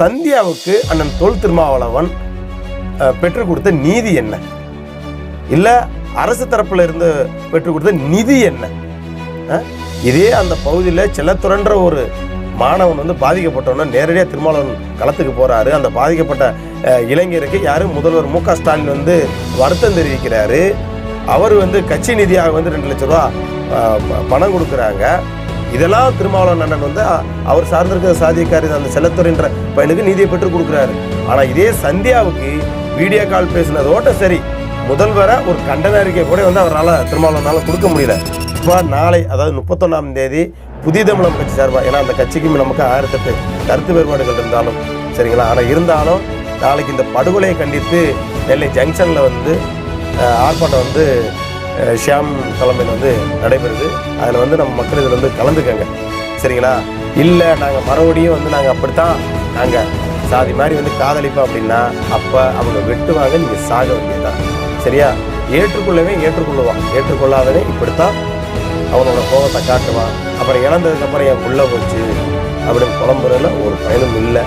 சந்தியாவுக்கு அண்ணன் தொல் திருமாவளவன் பெற்றுக் கொடுத்த நீதி என்ன? இல்லை அரசு தரப்பில் இருந்து பெற்றுக் கொடுத்த நிதி என்ன? இதே அந்த பகுதியில் செல்லத்துறன்ற ஒரு மாணவன் வந்து பாதிக்கப்பட்டவன நேரடியாக திருமாவளவன் களத்துக்கு போகிறாரு அந்த பாதிக்கப்பட்ட இளைஞருக்கு யாரும் முதல்வர் மு க ஸ்டாலின் வந்து வருத்தம் தெரிவிக்கிறாரு. அவர் வந்து கட்சி நிதியாக வந்து ரெண்டு லட்ச ரூபா பணம் கொடுக்குறாங்க. இதெல்லாம் திருமாவளவன் அண்ணன் வந்து அவர் சார்ந்திருக்கிற சாதிக்காரி அந்த செல்லத்துறைன்ற பையனுக்கு நீதியை பெற்றுக் கொடுக்குறாரு. ஆனால் இதே சந்தியாவுக்கு வீடியோ கால் பேசினதோட சரி முதல்வரை ஒரு கண்டன அறிக்கை கூட வந்து அவரால் திருமாவளவனால் கொடுக்க முடியல. இப்போ நாளை அதாவது முப்பத்தொன்னாம் தேதி புதிய தமிழம் கட்சி சார்பாக ஏன்னா அந்த கட்சிக்கு நமக்கு ஆயிரத்தெட்டு கருத்து வேறுபாடுகள் இருந்தாலும் சரிங்களா? ஆனால் இருந்தாலும் நாளைக்கு இந்த படுகொலையை கண்டித்து நெல்லை ஜங்ஷனில் வந்து ஆர்ப்பாட்டம் வந்து ஷியாம் தலைமையில் வந்து நடைபெறுது. அதில் வந்து நம்ம மக்கள் இதில் வந்து கலந்துக்கங்க. சரிங்களா? இல்லை நாங்கள் மறுபடியும் வந்து நாங்கள் அப்படித்தான். நாங்கள் சாதி மாதிரி வந்து காதலிப்போம் அப்படின்னா அப்போ அவங்க வெட்டுவாங்க நீங்கள் சாக வேண்டியதுதான். சரியா? ஏற்றுக்கொள்ளவே ஏற்றுக்கொள்ளுவான். ஏற்றுக்கொள்ளாதவனே இப்படித்தான் அவனோட கோபத்தை காட்டுவான். அப்புறம் இழந்ததுக்கப்புறம் என் புள்ள போச்சு. அப்படின்னு புலம்புறதுல ஒரு பயனும் இல்லை.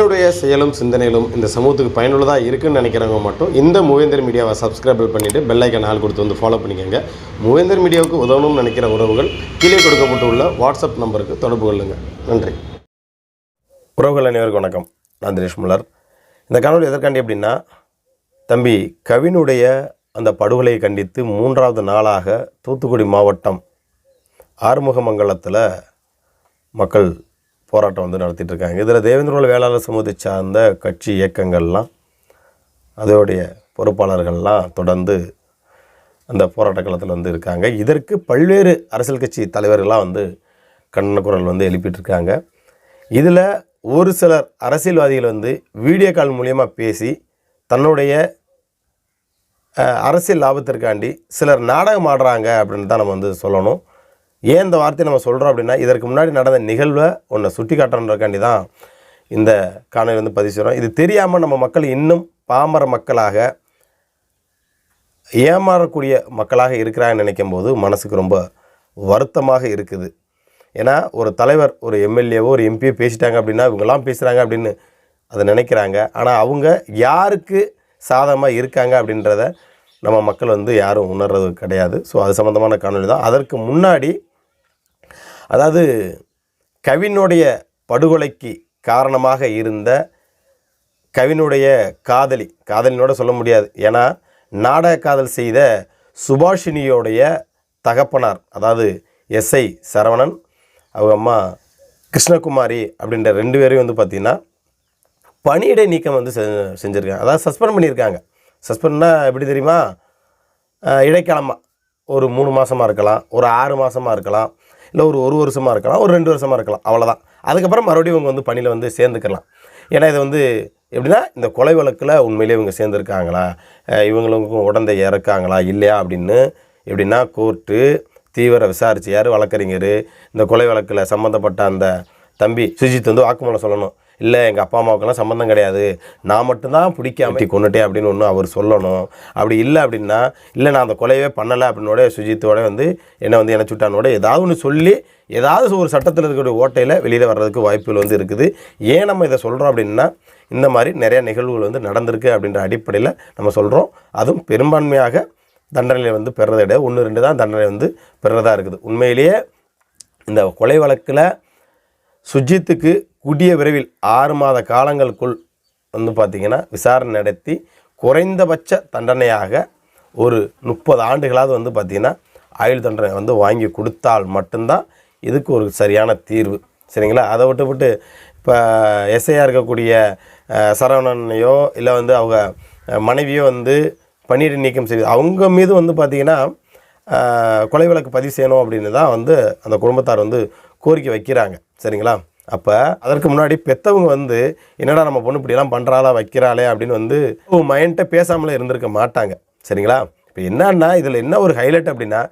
என்னுடைய செயலும் சிந்தனைகளும் இந்த சமூகத்துக்கு பயனுள்ளதாக இருக்குன்னு நினைக்கிறவங்க மட்டும் இந்த மூவேந்தர் மீடியாவை சப்ஸ்கிரைப் பண்ணிவிட்டு பெல்லைக்கன் ஆள் கொடுத்து வந்து ஃபாலோ பண்ணிக்கோங்க. மூவேந்தர் மீடியாவுக்கு உதவணும்னு நினைக்கிற உறவுகள் கீழே கொடுக்கப்பட்டுள்ள வாட்ஸ்அப் நம்பருக்கு தொடர்பு கொள்ளுங்கள் நன்றி. உறவுகள் அனைவருக்கும் வணக்கம். நான் தினேஷ் முல்லர். இந்த காணொலி எதற்காண்டி அப்படின்னா தம்பி கவினுடைய அந்த படுகொலையை கண்டித்து மூன்றாவது நாளாக தூத்துக்குடி மாவட்டம் ஆறுமுகமங்கலத்தில் மக்கள் போராட்டம் வந்து நடத்திட்டு இருக்காங்க இதில் தேவேந்திரோட வேளாளர் சமூகத்தை சார்ந்த கட்சி இயக்கங்கள்லாம் அதோடைய பொறுப்பாளர்கள்லாம் தொடர்ந்து அந்த போராட்ட களத்தில் வந்து இருக்காங்க. இதற்கு பல்வேறு அரசியல் கட்சி தலைவர்கள்லாம் வந்து கண்டன குரல் வந்து எழுப்பிட்டுருக்காங்க. இதில் ஒரு சிலர் அரசியல்வாதிகள் வந்து வீடியோ கால் மூலியமாக பேசி தன்னுடைய அரசியல் லாபத்திற்காண்டி சிலர் நாடகம் ஆடுறாங்க அப்படின்னு தான் நம்ம வந்து சொல்லணும். ஏன் இந்த வார்த்தையை நம்ம சொல்கிறோம் அப்படின்னா இதற்கு முன்னாடி நடந்த நிகழ்வை ஒன்றை சுட்டி காட்டுறதுக்காண்டி தான் இந்த காணொலி வந்து பதிவு செய்கிறோம் இது தெரியாமல் நம்ம மக்கள் இன்னும் பாமர மக்களாக ஏமாறக்கூடிய மக்களாக இருக்கிறாங்கன்னு நினைக்கும் போது மனசுக்கு ரொம்ப வருத்தமாக இருக்குது. ஏன்னா ஒரு தலைவர் ஒரு எம்எல்ஏவோ ஒரு எம்பியோ பேசிட்டாங்க அப்படின்னா இவங்கெல்லாம் பேசுகிறாங்க அப்படின்னு அதை நினைக்கிறாங்க. ஆனால் அவங்க யாருக்கு சாதகமாக இருக்காங்க அப்படின்றத நம்ம மக்கள் வந்து யாரும் உணர்றது கிடையாது. ஸோ அது சம்மந்தமான காணொலி தான் அதற்கு முன்னாடி அதாவது கவினுடைய படுகொலைக்கு காரணமாக இருந்த கவினுடைய காதலி காதலினோட சொல்ல முடியாது. ஏன்னா நாடக காதல் செய்த சுபாஷினியோடைய தகப்பனார் அதாவது எஸ்ஐ சரவணன் அவங்க அம்மா கிருஷ்ணகுமாரி அப்படின்ற ரெண்டு பேரையும் வந்து பார்த்திங்கன்னா பணியிடை நீக்கம் வந்து செ செஞ்சுருக்காங்க. அதாவது சஸ்பெண்ட் பண்ணியிருக்காங்க. சஸ்பெண்ட்னா எப்படி தெரியுமா? இடைக்காலமாக ஒரு மூணு மாதமாக இருக்கலாம் ஒரு ஆறு மாதமாக இருக்கலாம். இல்லை ஒரு ஒரு வருஷமாக இருக்கலாம் ஒரு ரெண்டு வருஷமாக இருக்கலாம் அவ்வளோதான் அதுக்கப்புறம் மறுபடியும் இவங்க வந்து பணியில் வந்து சேர்ந்துக்கலாம். ஏன்னா இது வந்து எப்படின்னா இந்த கொலை வழக்கில் உண்மையிலே இவங்க சேர்ந்துருக்காங்களா? இவங்களுக்கும் உடந்தை இறக்காங்களா? இல்லையா? அப்படின்னு எப்படின்னா கோர்ட்டு தீவிர விசாரிச்சு யார் வழக்கறிஞர்? இந்த கொலை வழக்கில் சம்மந்தப்பட்ட அந்த தம்பி சுஜித் வந்து வாக்குமூலம் சொல்லணும். இல்லை எங்கள் அப்பா அம்மாவுக்கெல்லாம் சம்மந்தம் கிடையாது. நான் மட்டும்தான் பிடிக்காம கொண்டுட்டேன் அப்படின்னு ஒன்று அவர் சொல்லணும். அப்படி இல்லை அப்படின்னா இல்லை நான் அந்த கொலையவே பண்ணலை அப்படின்னோட சுஜித்தோட வந்து என்னை வந்து என்ன சுட்டானோட ஏதாவது ஒன்று சொல்லி ஏதாவது ஒரு சட்டத்தில் இருக்கக்கூடிய ஓட்டையில் வெளியில் வர்றதுக்கு வாய்ப்புகள் வந்து இருக்குது. ஏன் நம்ம இதை சொல்கிறோம் அப்படின்னா இந்த மாதிரி நிறையா நிகழ்வுகள் வந்து நடந்திருக்கு அப்படின்ற அடிப்படையில் நம்ம சொல்கிறோம் அதுவும் பெரும்பான்மையாக தண்டனையில் வந்து பெறதை விட ஒன்று ரெண்டு தான் தண்டனை வந்து பெறதா இருக்குது. உண்மையிலேயே இந்த கொலை வழக்கில் சுஜித்துக்கு கூடிய விரைவில் ஆறு மாத காலங்களுக்குள் வந்து பார்த்திங்கன்னா விசாரணை நடத்தி குறைந்தபட்ச தண்டனையாக ஒரு முப்பது ஆண்டுகளாவது வந்து பார்த்திங்கன்னா ஆயுள் தண்டனை வந்து வாங்கி கொடுத்தால் மட்டும்தான் இதுக்கு ஒரு சரியான தீர்வு. சரிங்களா? அதை விட்டு விட்டு இப்போ எஸ்ஐயாக இருக்கக்கூடிய சரவணனையோ இல்லை வந்து அவங்க மனைவியோ வந்து பணியிட நீக்கம் செய்து அவங்க மீது வந்து பார்த்திங்கன்னா கொலை வழக்கு பதிவு செய்யணும் அப்படின்னு தான் வந்து அந்த குடும்பத்தார் வந்து கோரிக்கை வைக்கிறாங்க. சரிங்களா? அப்போ அதற்கு முன்னாடி பெற்றவங்க வந்து என்னடா நம்ம பொண்ணு இப்படிலாம் பண்ணுறாளா வைக்கிறாளே? அப்படின்னு வந்து மைண்ட்டை பேசாமலே இருந்திருக்க மாட்டாங்க. சரிங்களா? இப்போ என்னன்னா இதில் என்ன ஒரு ஹைலைட் அப்படின்னா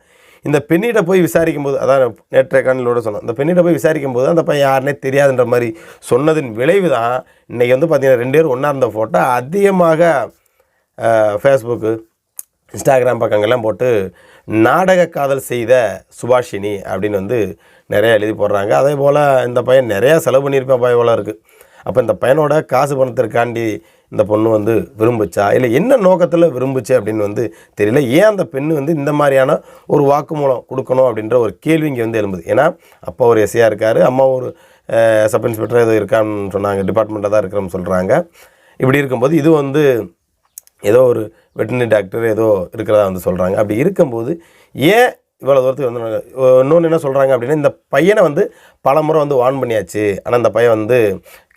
இந்த பெண்ணிட்ட போய் விசாரிக்கும் போது அதான் நேற்றைய கண்ணிலோட சொன்னோம். இந்த பெண்ணிட்ட போய் விசாரிக்கும் போது அந்த பையன் யாருனே தெரியாதுன்ற மாதிரி சொன்னதின் விளைவு தான் இன்றைக்கி வந்து பார்த்தீங்கன்னா ரெண்டு பேரும் ஒன்றா இருந்த ஃபோட்டோ அதிகமாக ஃபேஸ்புக்கு இன்ஸ்டாகிராம் பக்கங்கள்லாம் போட்டு நாடக காதல் செய்த சுபாஷினி அப்படின்னு வந்து நிறையா எழுதி போடுறாங்க. அதே போல் இந்த பையன் நிறையா செலவு பண்ணியிருப்பேன் பய போல இருக்குது அப்போ இந்த பையனோட காசு பணத்திற்காண்டி இந்த பொண்ணு வந்து விரும்புச்சா? இல்லை என்ன நோக்கத்தில் விரும்புச்சு அப்படின்னு வந்து தெரியல. ஏன் அந்த பெண்ணு வந்து இந்த மாதிரியான ஒரு வாக்குமூலம் கொடுக்கணும் அப்படின்ற ஒரு கேள்வி இங்கே வந்து எழும்புது. ஏன்னா அப்பா ஒரு எஸ்ஐயாக இருக்கார் அம்மா ஒரு சப் இன்ஸ்பெக்டர் ஏதோ இருக்கான்னு சொன்னாங்க. டிபார்ட்மெண்ட்டில் தான் இருக்கிறோம்னு சொல்கிறாங்க இப்படி இருக்கும்போது இது வந்து ஏதோ ஒரு வெட்டினரி டாக்டர் ஏதோ இருக்கிறதா வந்து சொல்கிறாங்க அப்படி இருக்கும்போது ஏன் இவ்வளோ தூரத்துக்கு வந்து இன்னொன்று என்ன சொல்கிறாங்க அப்படின்னா இந்த பையனை வந்து பல முறை வந்து வார்ன் பண்ணியாச்சு. ஆனால் இந்த பையன் வந்து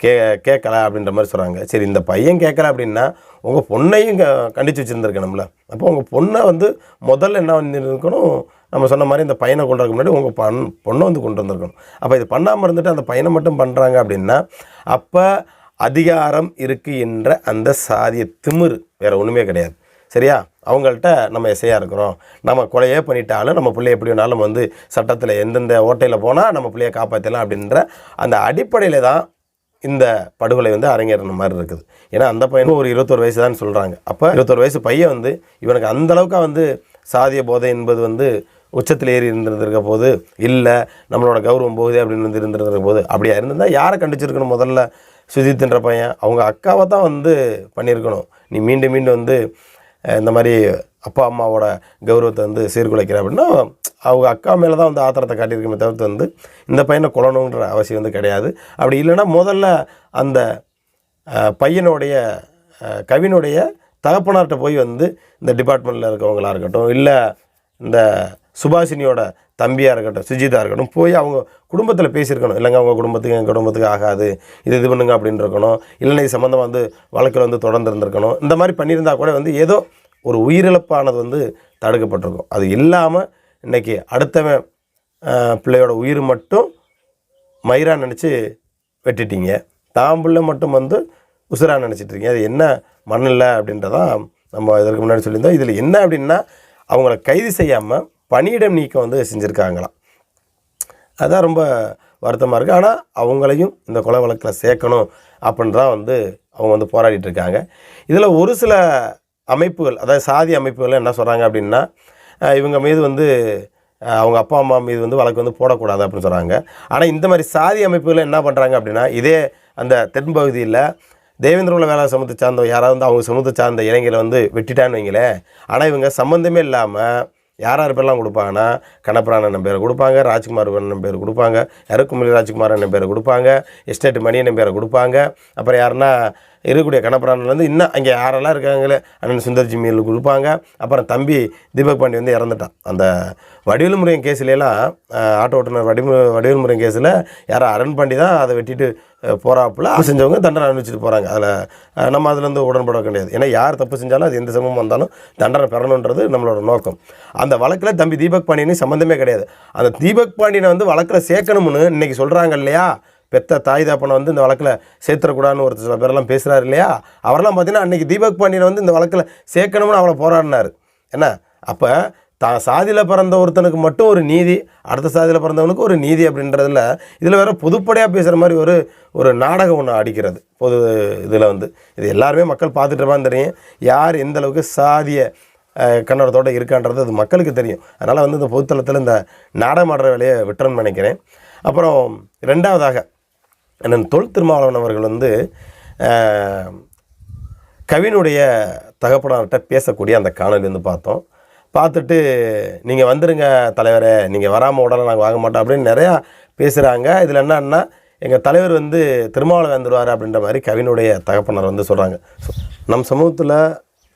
கே கேட்கல அப்படின்ற மாதிரி சொல்கிறாங்க சரி இந்த பையன் கேட்கல அப்படின்னா உங்கள் பொண்ணையும் க கண்டித்து வச்சுருந்துருக்கணும்ல. அப்போ உங்கள் பொண்ணை வந்து முதல்ல என்ன வந்துருக்கணும் நம்ம சொன்ன மாதிரி இந்த பையனை கொண்டு வரக்கு முன்னாடி உங்கள் பண் பொண்ணை வந்து கொண்டு வந்திருக்கணும். அப்போ இது பண்ணாமல் இருந்துட்டு அந்த பையனை மட்டும் பண்ணுறாங்க அப்படின்னா அப்போ அதிகாரம் இருக்குது என்ற அந்த சாதிய திமிரு. வேறு ஒன்றுமே கிடையாது. சரியா? அவங்கள்ட்ட நம்ம எசையாக இருக்கிறோம். நம்ம கொலையே பண்ணிட்டாலும் நம்ம பிள்ளைய எப்படி வேணாலும் நம்ம வந்து சட்டத்தில் எந்தெந்த ஓட்டையில் போனால் நம்ம பிள்ளைய காப்பாற்றலாம் அப்படின்ற அந்த அடிப்படையில் தான் இந்த படுகொலை வந்து அரங்கேறின மாதிரி இருக்குது. ஏன்னா அந்த பையனும் ஒரு இருபத்தொரு வயசு தான் சொல்கிறாங்க அப்போ இருபத்தொரு வயசு பையன் வந்து இவனுக்கு அந்த அளவுக்கு வந்து சாதிய போதை என்பது வந்து உச்சத்தில் ஏறி இருந்திருந்திருக்க போது இல்லை நம்மளோட கௌரவம் போகுது அப்படின்னு வந்து இருந்திருந்திருக்க போது அப்படியா இருந்திருந்தால் யாரை கண்டிச்சிருக்கணும் முதல்ல சுஜித்ன்ற பையன்? அவங்க அக்காவை தான் வந்து பண்ணியிருக்கணும். நீ மீண்டும் மீண்டும் வந்து இந்த மாதிரி அப்பா அம்மாவோட கௌரவத்தை வந்து சீர்குலைக்கிற அப்படின்னா அவங்க அக்கா மேலே தான் வந்து ஆத்திரத்தை காட்டியிருக்கமே தவிர்த்து வந்து இந்த பையனை கொல்லணுன்ற அவசியம் வந்து கிடையாது. அப்படி இல்லைன்னா முதல்ல அந்த பையனுடைய கவினுடைய தகப்பனார்கிட்ட போய் வந்து இந்த டிபார்ட்மெண்ட்டில் இருக்கவங்களாக இருக்கட்டும் இல்லை இந்த சுபாஷினியோட தம்பியாக இருக்கட்டும் சுஜிதா இருக்கட்டும் போய் அவங்க குடும்பத்தில் பேசியிருக்கணும். இல்லைங்க அவங்க குடும்பத்துக்கு எங்கள் குடும்பத்துக்கு ஆகாது. இது இது பண்ணுங்க அப்படின்னு இருக்கணும். இல்லைன்னா இது சம்மந்தமாக வந்து வழக்கில் வந்து தொடர்ந்து இருந்திருக்கணும். இந்த மாதிரி பண்ணியிருந்தா கூட வந்து ஏதோ ஒரு உயிரிழப்பானது வந்து தடுக்கப்பட்டிருக்கும். அது இல்லாமல் இன்றைக்கி அடுத்தவன் பிள்ளையோட உயிர் மட்டும் மயிரா நினச்சி வெட்டிட்டீங்க. தாம்புள்ள மட்டும் வந்து உசுரா நினச்சிட்டு இருக்கீங்க. அது என்ன மண்ணில் அப்படின்றதான் நம்ம இதற்கு முன்னாடி சொல்லியிருந்தோம். இதில் என்ன அப்படின்னா அவங்கள கைது செய்யாமல் பணியிடம் நீக்கம் வந்து செஞ்சுருக்காங்களாம். அதான் ரொம்ப வருத்தமாக இருக்குது ஆனால் அவங்களையும் இந்த கொலை வழக்கில் சேர்க்கணும் அப்படின்னு தான் வந்து அவங்க வந்து போராடிட்டு இருக்காங்க. இதில் ஒரு சில அமைப்புகள் அதாவது சாதி அமைப்புகள் என்ன சொல்கிறாங்க அப்படின்னா இவங்க மீது வந்து அவங்க அப்பா அம்மா மீது வந்து வழக்கு வந்து போடக்கூடாது அப்படின்னு சொல்கிறாங்க ஆனால் இந்த மாதிரி சாதி அமைப்புகள் என்ன பண்ணுறாங்க அப்படின்னா இதே அந்த தென்பகுதியில் தேவேந்திர வேலை சமூகத்தை சார்ந்த யாராவது வந்து அவங்க சமூகத்தை சார்ந்த இளைஞரை வந்து வெட்டிட்டான்னு வைங்களேன். ஆனால் இவங்க சம்மந்தமே இல்லாமல் யார் யார் பேர்லாம் கொடுப்பாங்கன்னா கணப்பரான் என்ன பேரை கொடுப்பாங்க ராஜ்குமார் என்ன பேர் கொடுப்பாங்க இறக்குமலி ராஜ்குமார் என்ன பேரை கொடுப்பாங்க எஸ்டேட் மணி என்ன பேரை கொடுப்பாங்க. அப்புறம் யாருன்னா இருக்கக்கூடிய கணப்பரான்லேருந்து இன்னும் அங்கே யாரெல்லாம் இருக்காங்களே அண்ணன் சுந்தர் ஜிம்மியில் கொடுப்பாங்க. அப்புறம் தம்பி தீபக் பாண்டி வந்து இறந்துட்டான். அந்த வடிவேலு முருகன் கேஸ்லாம் ஆட்டோ ஓட்டுநர் வடிவு வடிவேலு முருகன் கேஸில் யாரோ அரண் பாண்டி தான் அதை வெட்டிட்டு போகிறாப்புல அது செஞ்சவங்க தண்டனை அனுபவிச்சுட்டு போகிறாங்க அதில் நம்ம அதுலேருந்து உடன்பட கிடையாது. ஏன்னா யார் தப்பு செஞ்சாலும் அது எந்த சமூகம் வந்தாலும் தண்டனை பெறணுன்றது நம்மளோட நோக்கம். அந்த வழக்கில் தம்பி தீபக் பாண்டியனு சம்மந்தமே கிடையாது. அந்த தீபக் பாண்டியனை வந்து வழக்கில் சேர்க்கணும்னு இன்னைக்கு சொல்கிறாங்க இல்லையா? பெத்த தாய் தாப்பனை வந்து இந்த வழக்கில் சேர்த்துடக்கூடாதுன்னு ஒரு சில பேரெல்லாம் பேசுகிறாரு இல்லையா? அவரெல்லாம் பார்த்தீங்கன்னா அன்றைக்கி தீபக் பாண்டியனை வந்து இந்த வழக்கில் சேர்க்கணும்னு அவளை போராடினார். என்ன? அப்போ தான் சாதியில் பிறந்த ஒருத்தனுக்கு மட்டும் ஒரு நீதி அடுத்த சாதியில் பிறந்தவனுக்கு ஒரு நீதி அப்படின்றதுல இதில் வேறு பொதுப்படையாக பேசுகிற மாதிரி ஒரு ஒரு நாடகம் ஒன்று அடிக்கிறது. பொது இதில் வந்து இது எல்லாருமே மக்கள் பார்த்துட்டு இருப்பான்னு தெரியும். யார் எந்த அளவுக்கு சாதிய அஹ், இருக்கான்றது அது மக்களுக்கு தெரியும். அதனால் வந்து இந்த பொதுத்தளத்தில் இந்த நாடகமாடுற வேலையை விட்டுறேன்னு நினைக்கிறேன். அப்புறம் ரெண்டாவதாக அண்ணன் தொல் திருமாவளவன் அவர்கள் வந்து கவினுடைய தகப்பனார்கிட்ட பேசக்கூடிய அந்த காணொலி வந்து பார்த்தோம். பார்த்துட்டு நீங்கள் வந்துடுங்க தலைவரே நீங்கள் வராமல் உடனே நாங்கள் வாங்க மாட்டோம் அப்படின்னு நிறையா பேசுகிறாங்க இதில் என்னன்னா எங்கள் தலைவர் வந்து திருமாவளவன் வந்துடுவார் அப்படின்ற மாதிரி கவினுடைய தகப்பனார் வந்து சொல்கிறாங்க நம் சமூகத்தில்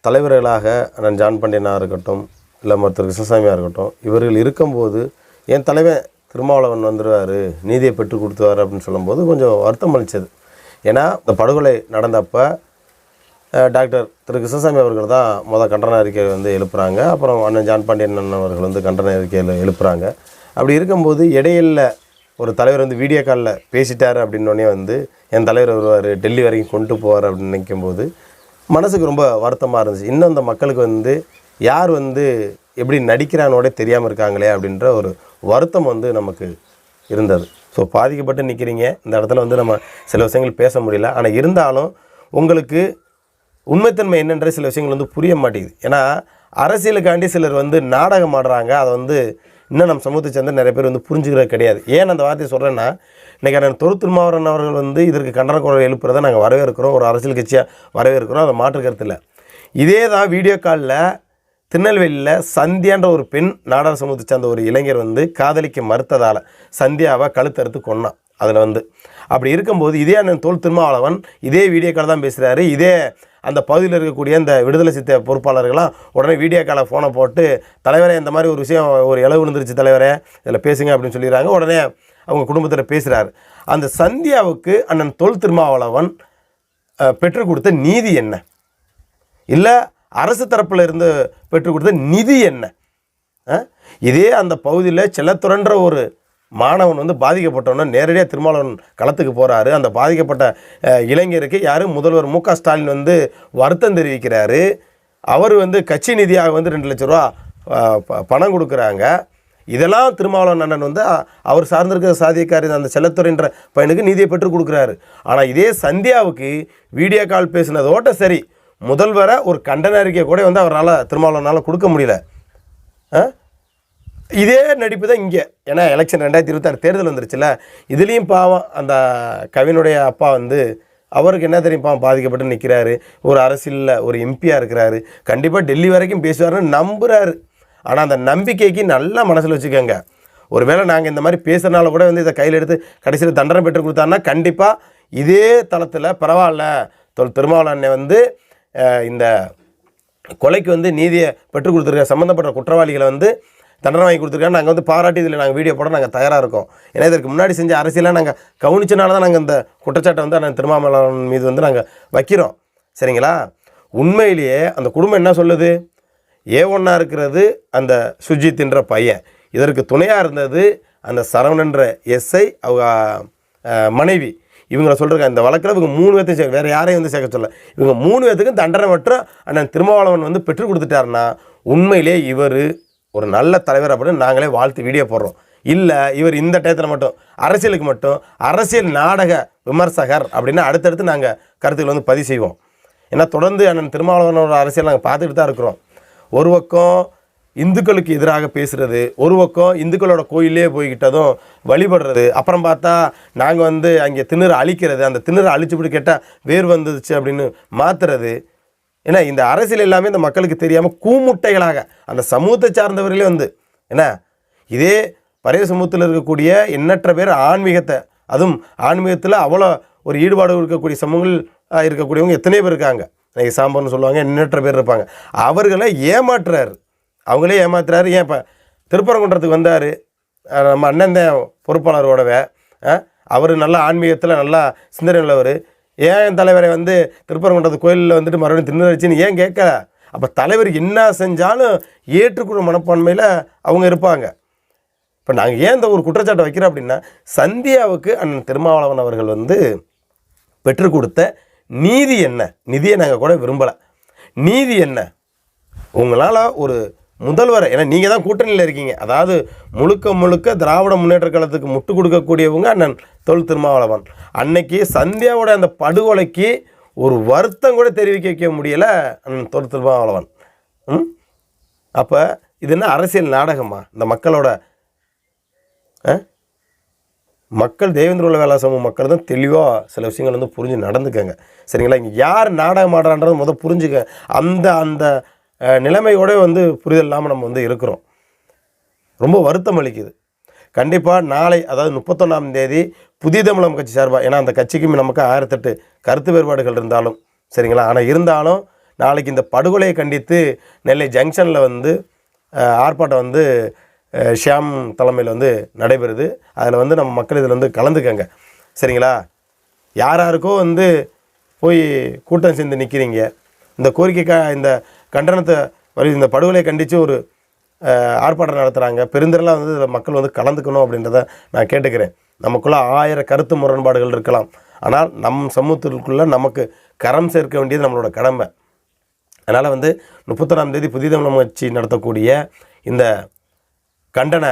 தலைவர்களாக நான் ஜான் பண்டியனாக இருக்கட்டும் இல்லை மருத்துவர் கிருஷ்ணசாமியாக இருக்கட்டும் இவர்கள் இருக்கும்போது என் தலைவன் திருமாவளவன் வந்துடுவார் நீதியை பெற்றுக் கொடுத்துவார் அப்படின்னு சொல்லும்போது கொஞ்சம் வருத்தம் அளிச்சது. ஏன்னா இந்த படுகொலை நடந்தப்போ டாக்டர் திரு. கிருஷ்ணசாமி அவர்கள் தான் மொதல் கண்டன அறிக்கை வந்து எழுப்புகிறாங்க அப்புறம் அண்ணன் ஜான் பாண்டியன் அண்ணன் அவர்கள் வந்து கண்டன அறிக்கையில் எழுப்புகிறாங்க அப்படி இருக்கும்போது இடையில ஒரு தலைவர் வந்து வீடியோ காலில் பேசிட்டார் அப்படின்னோடனே வந்து என் தலைவர் வருவார் டெல்லி வரைக்கும் கொண்டு போவார் அப்படின்னு நினைக்கும்போது மனசுக்கு ரொம்ப வருத்தமாக இருந்துச்சு. இன்னும் அந்த மக்களுக்கு வந்து யார் வந்து எப்படி நடிக்கிறானோட தெரியாமல் இருக்காங்களே அப்படின்ற ஒரு வருத்தம் வந்து நமக்கு இருந்தது. ஸோ பாதிக்கப்பட்டு நிற்கிறீங்க இந்த இடத்துல வந்து நம்ம சில விஷயங்கள் பேச முடியல. ஆனால் இருந்தாலும் உங்களுக்கு உண்மைத்தன்மை என்னன்ற சில விஷயங்கள் வந்து புரிய மாட்டேங்குது. ஏன்னா அரசியலுக்காண்டி சிலர் வந்து நாடகம் ஆடுறாங்க. அதை வந்து இன்னும் நம்ம சமூகத்தை சேர்ந்த நிறைய பேர் வந்து புரிஞ்சுக்கிறது கிடையாது. ஏன் அந்த வார்த்தையை சொல்கிறேன்னா இன்றைக்கி அண்ணன் தொரு திருமாவரன் அவர்கள் வந்து இதற்கு கண்டன குரல் எழுப்புறதை நாங்கள் வரவேற்கிறோம். ஒரு அரசியல் கட்சியாக வரவேற்கிறோம். அதை மாற்று கருத்து இல்லை. இதே தான் வீடியோ காலில் திருநெல்வேலியில் சந்தியான்ற ஒரு பெண் நாடார் சமூகத்தை சேர்ந்த ஒரு இளைஞர் வந்து காதலிக்க மறுத்ததால் சந்தியாவை கழுத்தறுத்து கொன்னான். அதில் வந்து அப்படி இருக்கும்போது இதே அண்ணன் தோல் திருமாவளவன் இதே வீடியோ கால் தான் பேசுகிறாரு இதே அந்த பகுதியில் இருக்கக்கூடிய அந்த விடுதலை சித்த பொறுப்பாளர்கள்லாம் உடனே வீடியோ காலை ஃபோனை போட்டு தலைவரே இந்த மாதிரி ஒரு விஷயம் ஒரு இளவு விழுந்துருச்சு தலைவரே இதில் பேசுங்க அப்படின்னு சொல்லிடுறாங்க. உடனே அவங்க குடும்பத்தில் பேசுகிறாரு அந்த சந்தியாவுக்கு அண்ணன் தொல் திருமாவளவன் பெற்றுக் கொடுத்த நீதி என்ன? இல்லை அரசு தரப்பில் இருந்து பெற்றுக் கொடுத்த நிதி என்ன? இதே அந்த பகுதியில் செல்லத்துறன்ற ஒரு மாணவன் வந்து பாதிக்கப்பட்டவன நேரடியாக திருமாவளவன் களத்துக்கு போகிறாரு அந்த பாதிக்கப்பட்ட இளைஞருக்கு யார்? முதல்வர் மு ஸ்டாலின் வந்து வருத்தம் தெரிவிக்கிறாரு. அவர் வந்து கட்சி நிதியாக வந்து ரெண்டு லட்ச ரூபா ப- பணம் கொடுக்குறாங்க. இதெல்லாம் திருமாவளவன் அண்ணன் வந்து அவர் சார்ந்திருக்கிற சாதியக்காரி அந்த செல்லத்துறைன்ற பையனுக்கு நிதியை பெற்றுக் கொடுக்குறாரு. ஆனால் இதே சந்தியாவுக்கு வீடியோ கால் பேசினதோட்ட சரி முதல்வரை ஒரு கண்டன அறிக்கை கூட வந்து அவரால் திருமாவளவனால் கொடுக்க முடியல. இதே நடிப்பு தான் இங்கே. ஏன்னா எலெக்ஷன் ரெண்டாயிரத்தி இருபத்தாறு தேர்தல் வந்துருச்சுல இதுலேயும் பாவம் அந்த கவினுடைய அப்பா வந்து அவருக்கு என்ன தெரியும் பாவம் பாதிக்கப்பட்டு நிற்கிறாரு ஒரு அரசியலில் ஒரு எம்பியாக இருக்கிறாரு. கண்டிப்பாக டெல்லி வரைக்கும் பேசுவாருன்னு நம்புகிறாரு ஆனால் அந்த நம்பிக்கைக்கு நல்லா மனசில் வச்சுக்கோங்க. ஒருவேளை நாங்கள் இந்த மாதிரி பேசுகிறனால கூட வந்து இதை கையில் எடுத்து கடைசியில் தண்டனை பெற்று கொடுத்தாருன்னா கண்டிப்பாக இதே தளத்தில் பரவாயில்ல. தொல் திருமாவளவனை வந்து இந்த கொலைக்கு வந்து நீதியை பெற்றுக் கொடுத்துருக்க சம்மந்தப்பட்ட குற்றவாளிகளை வந்து தண்டனை வாங்கி கொடுத்துருக்காங்க. நாங்கள் வந்து பாராட்டி இதில் நாங்கள் வீடியோ போட நாங்கள் தயாராக இருக்கோம். ஏன்னா இதற்கு முன்னாடி செஞ்ச அரசியலாக நாங்கள் கவனிச்சனால தான் நாங்கள் இந்த குற்றச்சாட்டை வந்து நாங்கள் திருமாமலன் மீது வந்து நாங்கள் வைக்கிறோம். சரிங்களா? உண்மையிலேயே அந்த குடும்பம் என்ன சொல்லுது? ஏ ஒன்றா இருக்கிறது அந்த சுஜித்ன்ற பையன். இதற்கு துணையாக இருந்தது அந்த சரவணன்ற எஸ்ஐ அவங்க மனைவி. இவங்களை சொல்கிறாங்க இந்த வழக்கில் இவங்க மூணு பேர்த்தையும் சேர்க்க வேறு யாரையும் வந்து சேர்க்க சொல்ல. இவங்க மூணு பேர்த்துக்கும் தண்டனை மற்றும் அண்ணன் திருமாவளவன் வந்து பெற்றுக் கொடுத்துட்டாருன்னா உண்மையிலே இவர் ஒரு நல்ல தலைவர் அப்படின்னு நாங்களே வாழ்த்து வீடியோ போடுறோம். இல்லை இவர் இந்த டயத்தில் மட்டும் அரசியலுக்கு மட்டும் அரசியல் நாடக விமர்சகர் அப்படின்னு அடுத்தடுத்து நாங்கள் கருத்துக்கள் வந்து பதிவு செய்வோம். ஏன்னா தொடர்ந்து அண்ணன் திருமாவளவனோட அரசியல் நாங்கள் பார்த்துக்கிட்டு தான் இருக்கிறோம். ஒரு பக்கம் இந்துக்களுக்கு எதிராக பேசுகிறது ஒரு பக்கம் இந்துக்களோட கோயிலே போய்கிட்டதும் வழிபடுறது அப்புறம் பார்த்தா நாங்கள் வந்து அங்கே திணறு அழிக்கிறது அந்த திணறு அழிச்சுபிட்டு கேட்டால் வேர் வந்துச்சு அப்படின்னு மாத்துறது. ஏன்னா இந்த அரசியல் எல்லாமே இந்த மக்களுக்கு தெரியாமல் கூமுட்டைகளாக அந்த சமூகத்தை சார்ந்தவர்களே வந்து என்ன? இதே பழைய சமூகத்தில் இருக்கக்கூடிய எண்ணற்ற பேர் ஆன்மீகத்தை அதுவும் ஆன்மீகத்தில் அவ்வளோ ஒரு ஈடுபாடு இருக்கக்கூடிய சமூகங்கள் இருக்கக்கூடியவங்க எத்தனை பேர் இருக்காங்க. இன்னைக்கு சாம்பார்னு சொல்லுவாங்க எண்ணற்ற பேர் இருப்பாங்க. அவர்களை ஏமாற்றுறாரு. அவங்களே ஏமாத்துறாரு. ஏன் இப்போ திருப்பரங்குன்றத்துக்கு வந்தார். நம்ம அண்ணன் தான் பொறுப்பாளரோடவே அவர் நல்லா ஆன்மீகத்தில் நல்லா சிந்தனை உள்ளவர் ஏன் தலைவரை வந்து திருப்பரங்குன்றது கோயிலில் வந்துட்டு மறுபடியும் திண்ணறிச்சின்னு ஏன் கேட்கல? அப்போ தலைவர் என்ன செஞ்சாலும் ஏற்றுக்குழு மனப்பான்மையில் அவங்க இருப்பாங்க. இப்போ நாங்கள் ஏன் இந்த ஒரு குற்றச்சாட்டை வைக்கிறோம் அப்படின்னா சந்தியாவுக்கு அண்ணன் திருமாவளவன் அவர்கள் வந்து பெற்றுக் கொடுத்த நீதி என்ன? நிதியை நாங்கள் கூட விரும்பலை. நீதி என்ன? உங்களால் ஒரு முதல்வரை ஏன்னா நீங்கள் தான் கூட்டணியில் இருக்கீங்க. அதாவது முழுக்க முழுக்க திராவிட முன்னேற்ற கழகத்துக்கு முட்டு கொடுக்கக்கூடியவங்க அண்ணன் தொல் திருமாவளவன். அன்னைக்கு சந்தியாவோட அந்த படுகொலைக்கு ஒரு வருத்தம் கூட தெரிவிக்க வைக்க முடியலை அண்ணன் தொல் திருமாவளவன். ம்? அப்போ இது என்ன அரசியல் நாடகமா? இந்த மக்களோட ஆ? மக்கள் தேவேந்திர உள்ள வேலை சமூக மக்கள் தான் தெளிவாக சில விஷயங்கள் வந்து புரிஞ்சு நடந்துக்கங்க. சரிங்களா? இங்கே யார் நாடகம் ஆடுறான்றது முதல் புரிஞ்சுக்க. அந்த அந்த நிலைமையோட வந்து புரிதல் இல்லாமல் நம்ம வந்து இருக்கிறோம். ரொம்ப வருத்தம் அளிக்குது. கண்டிப்பாக நாளை அதாவது முப்பத்தொன்னாம் தேதி புதிய தமிழம் கட்சி சார்பாக ஏன்னா அந்த கட்சிக்கும் நமக்கு ஆயிரத்தெட்டு கருத்து வேறுபாடுகள் இருந்தாலும் சரிங்களா? ஆனால் இருந்தாலும் நாளைக்கு இந்த படுகொலையை கண்டித்து நெல்லை ஜங்ஷனில் வந்து ஆர்ப்பாட்டம் வந்து ஷியாம் தலைமையில் வந்து நடைபெறுது. அதில் வந்து நம்ம மக்கள் இதில் வந்து கலந்துக்கங்க. சரிங்களா? யார் வந்து போய் கூட்டம் சேர்ந்து நிற்கிறீங்க இந்த கோரிக்கைக்காக இந்த கண்டனத்தை வரி இந்த படுகொலையை கண்டித்து ஒரு ஆர்ப்பாட்டம் நடத்துகிறாங்க பெருந்திரளாக வந்து இதில் மக்கள் வந்து கலந்துக்கணும் அப்படின்றத நான் கேட்டுக்கிறேன். நமக்குள்ளே ஆயிரம் கருத்து முரண்பாடுகள் இருக்கலாம். ஆனால் நம் சமூகத்திற்குள்ளே நமக்கு கரம் சேர்க்க வேண்டியது நம்மளோட கடமை. அதனால் வந்து முப்பத்தொன்னாம் தேதி புதிதமனம் வச்சு கட்சி நடத்தக்கூடிய இந்த கண்டன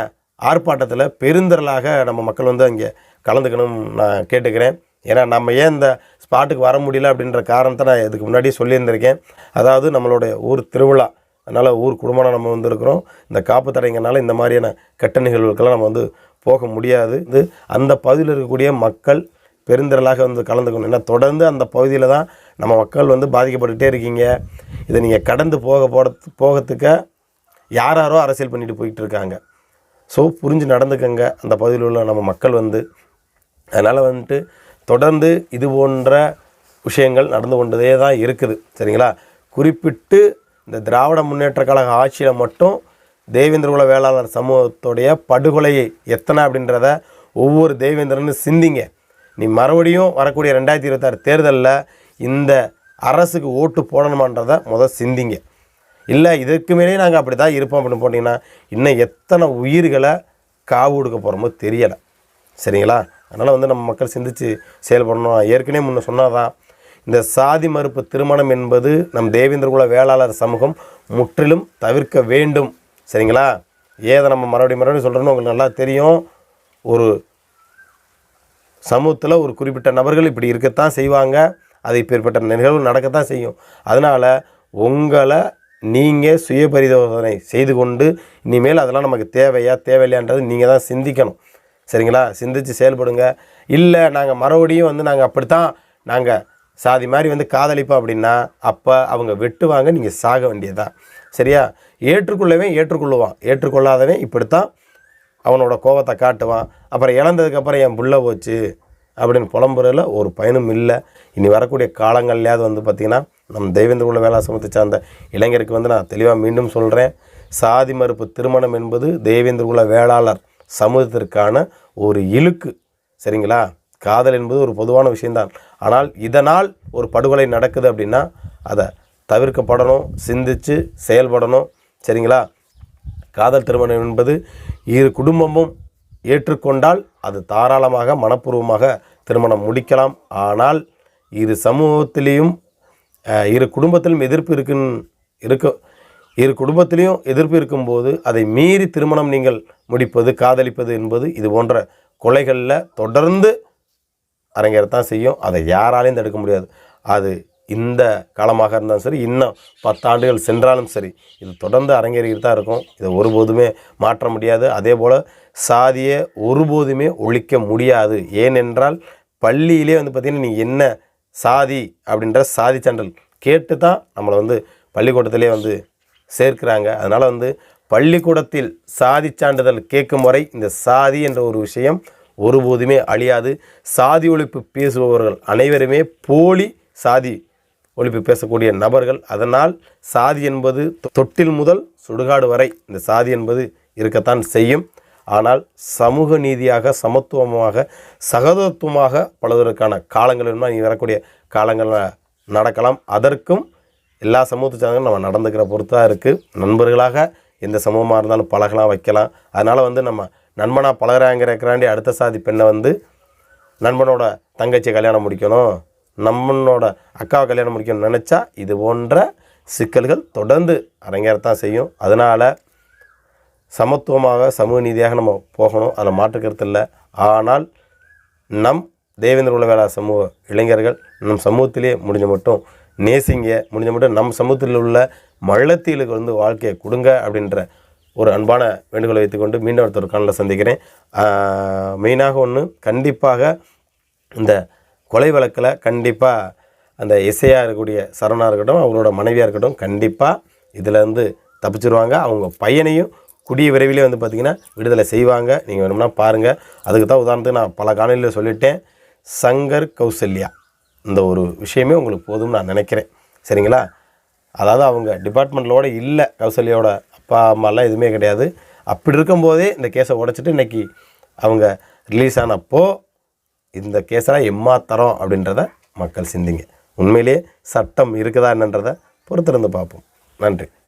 ஆர்ப்பாட்டத்தில் பெருந்திரளாக நம்ம மக்கள் வந்து அங்கே கலந்துக்கணும் நான் கேட்டுக்கிறேன். ஏன்னா நம்ம ஏன் இந்த ஸ்பாட்டுக்கு வர முடியல அப்படின்ற காரணத்தை நான் இதுக்கு முன்னாடியே சொல்லியிருந்திருக்கேன். அதாவது நம்மளுடைய ஊர் திருவிழா அதனால் ஊர் குடும்பம் நம்ம வந்துருக்கிறோம். இந்த காப்பு தடைங்கனால இந்த மாதிரியான கட்ட நிகழ்வுக்கெல்லாம் நம்ம வந்து போக முடியாது. இது அந்த பகுதியில் இருக்கக்கூடிய மக்கள் பெருந்திரளாக வந்து கலந்துக்கணும். ஏன்னா தொடர்ந்து அந்த பகுதியில் தான் நம்ம மக்கள் வந்து பாதிக்கப்பட்டுகிட்டே இருக்கீங்க. இதை நீங்கள் கடந்து போக போட போகிறதுக்க யார் யாரோ அரசியல் பண்ணிட்டு போயிட்டு இருக்காங்க. ஸோ புரிஞ்சு நடந்துக்கங்க. அந்த பகுதியில் உள்ள நம்ம மக்கள் வந்து. அதனால் வந்துட்டு தொடர்ந்து இது போன்ற விஷயங்கள் நடந்து கொண்டதே தான் இருக்குது சரிங்களா? குறிப்பிட்டு இந்த திராவிட முன்னேற்ற கழக ஆட்சியில் மட்டும் தேவேந்திரகுல வேளாளர் சமூகத்துடைய படுகொலையை எத்தனை அப்படின்றத ஒவ்வொரு தேவேந்திரன்னு சிந்திங்க. நீ மறுபடியும் வரக்கூடிய ரெண்டாயிரத்தி இருபத்தாறு தேர்தலில் இந்த அரசுக்கு ஓட்டு போடணுமான்றதை முதல் சிந்திங்க. இல்லை இதற்கு மேலே நாங்கள் அப்படி தான் இருப்போம் அப்படின்னு போட்டிங்கன்னா இன்னும் எத்தனை உயிர்களை காவு கொடுக்க போகிறோமோ தெரியலை சரிங்களா? அதனால் வந்து நம்ம மக்கள் சிந்தித்து செயல்படணும் ஏற்கனவே முன்ன சொன்னாதான் இந்த சாதி மறுப்பு திருமணம் என்பது நம் தேவேந்திரகுல வேளாளர் சமூகம் முற்றிலும் தவிர்க்க வேண்டும். சரிங்களா? ஏதை நம்ம மறுபடியும் மறுபடியும் சொல்கிறோன்னு உங்களுக்கு நல்லா தெரியும். ஒரு சமூகத்தில் ஒரு குறிப்பிட்ட நபர்கள் இப்படி இருக்கத்தான் செய்வாங்க. அது இப்பேற்பட்ட நிகழ்வு நடக்கத்தான் செய்யும். அதனால் உங்களை நீங்கள் சுய பரிதோதனை செய்து கொண்டு இனிமேல் அதெல்லாம் நமக்கு தேவையா தேவையில்லையான்றது நீங்கள் தான் சிந்திக்கணும். சரிங்களா? சிந்தித்து செயல்படுங்க. இல்லை நாங்கள் மறுபடியும் வந்து நாங்கள் அப்படித்தான் நாங்கள் சாதி மாதிரி வந்து காதலிப்போம் அப்படின்னா அப்போ அவங்க வெட்டுவாங்க நீங்கள் சாக வேண்டியதுதான். சரியா? ஏற்றுக்கொள்ளவே ஏற்றுக்கொள்ளுவான். ஏற்றுக்கொள்ளாதவன் இப்படித்தான் அவனோட கோபத்தை காட்டுவான். அப்புறம் இழந்ததுக்கப்புறம் என் புள்ள போச்சு அப்படின்னு புலம்புறதுல ஒரு பயனும் இல்லை. இனி வரக்கூடிய காலங்கள்லையாவது வந்து பார்த்திங்கன்னா நம் தெய்வேந்திர குல வேளா சமூகத்தை சார்ந்த இளைஞருக்கு வந்து நான் தெளிவாக மீண்டும் சொல்கிறேன் சாதி மறுப்பு திருமணம் என்பது தெய்வேந்திர குல வேளாளர் சமூகத்திற்கான ஒரு இழுக்கு. சரிங்களா? காதல் என்பது ஒரு பொதுவான விஷயம்தான். ஆனால் இதனால் ஒரு படுகொலை நடக்குது அப்படின்னா அதை தவிர்க்கப்படணும் சிந்தித்து செயல்படணும். சரிங்களா? காதல் திருமணம் என்பது இரு குடும்பமும் ஏற்றுக்கொண்டால் அது தாராளமாக மனப்பூர்வமாக திருமணம் முடிக்கலாம். ஆனால் இரு சமூகத்திலையும் இரு குடும்பத்திலும் எதிர்ப்பு இருக்குன்னு இருக்கு இரு குடும்பத்திலையும் எதிர்ப்பு இருக்கும்போது அதை மீறி திருமணம் நீங்கள் முடிப்பது காதலிப்பது என்பது இது போன்ற கொலைகளில் தொடர்ந்து அரங்கேறத்தான் செய்யும். அதை யாராலையும் தடுக்க முடியாது. அது இந்த காலமாக இருந்தாலும் சரி இன்னும் பத்தாண்டுகள் சென்றாலும் சரி இது தொடர்ந்து அரங்கேறிக்கிட்டு தான் இருக்கும். இதை ஒருபோதுமே மாற்ற முடியாது. அதே போல் சாதியை ஒருபோதுமே ஒழிக்க முடியாது. ஏனென்றால் பள்ளியிலே வந்து பார்த்திங்கன்னா நீங்கள் என்ன சாதி அப்படின்ற சாதி சான்றல் கேட்டு தான் நம்மளை வந்து பள்ளிக்கூடத்திலே வந்து சேர்க்கிறாங்க. அதனால் வந்து பள்ளிக்கூடத்தில் சாதி சான்றிதழ் கேட்கும் வரை இந்த சாதி என்ற ஒரு விஷயம் ஒருபோதுமே அழியாது. சாதி ஒழிப்பு பேசுபவர்கள் அனைவருமே போலி சாதி ஒழிப்பு பேசக்கூடிய நபர்கள். அதனால் சாதி என்பது தொ- தொட்டில் முதல் சுடுகாடு வரை இந்த சாதி என்பது இருக்கத்தான் செய்யும். ஆனால் சமூக நீதியாக சமத்துவமாக சகோதரத்துவமாக பலதற்கான காலங்கள் நீ வரக்கூடிய காலங்களில் நடக்கலாம். அதற்கும் எல்லா சமூகத்தை சார்ந்தும் நம்ம நடந்துக்கிற பொறுத்தாக இருக்குது நண்பர்களாக எந்த சமூகமாக இருந்தாலும் பழகலாம் வைக்கலாம். அதனால் வந்து நம்ம நண்பனாக பழகிறாங்கிறக்காண்டி அடுத்த சாதி பெண்ணை வந்து நண்பனோட தங்கச்சியை கல்யாணம் முடிக்கணும் நம்மனோட அக்காவை கல்யாணம் முடிக்கணும்னு நினச்சா இது போன்ற சிக்கல்கள் தொடர்ந்து அரங்கேறத்தான் செய்யும். அதனால் சமத்துவமாக சமூக நீதியாக நம்ம போகணும். அதில் மாற்றுக்கிறது இல்லை. ஆனால் நம் தேவேந்திர உள்ள சமூக இளைஞர்கள் நம் சமூகத்திலே முடிஞ்ச மட்டும் நேசிங்க. முடிஞ்ச மட்டும் நம் சமூகத்தில் உள்ள மள்ளத்தீலுக்கு வந்து வாழ்க்கையை கொடுங்க அப்படின்ற ஒரு அன்பான வேண்டுகோளை வைத்துக்கொண்டு மீண்டும் அடுத்த ஒரு காணொலியில் சந்திக்கிறேன். மெயினாக ஒன்று கண்டிப்பாக இந்த கொலை வழக்கில் கண்டிப்பாக அந்த இசையாக இருக்கக்கூடிய சரணாக இருக்கட்டும் அவங்களோட மனைவியாக இருக்கட்டும் கண்டிப்பாக இதிலேருந்து தப்பிச்சிருவாங்க. அவங்க பையனையும் குடிய விரைவிலே வந்து பார்த்திங்கன்னா விடுதலை செய்வாங்க. நீங்கள் வேணும்னா பாருங்கள் அதுக்கு தான் உதாரணத்துக்கு நான் பல காணொலியில் சொல்லிட்டேன். சங்கர் கௌசல்யா. இந்த ஒரு விஷயமே உங்களுக்கு போதும்னு நான் நினைக்கிறேன். சரிங்களா? அதாவது அவங்க டிபார்ட்மெண்ட்லோட இல்லை கௌசல்யாவோட அப்பா அம்மாலாம் எதுவுமே கிடையாது. அப்படி இருக்கும்போதே இந்த கேஸை உடைச்சிட்டு இன்னைக்கு அவங்க ரிலீஸ் ஆனப்போ இந்த கேஸெல்லாம் எம்மாத்தரம் அப்படின்றத மக்கள் சிந்திங்க. உண்மையிலேயே சட்டம் இருக்குதா என்னன்றதை பொறுத்திருந்து பார்ப்போம். நன்றி.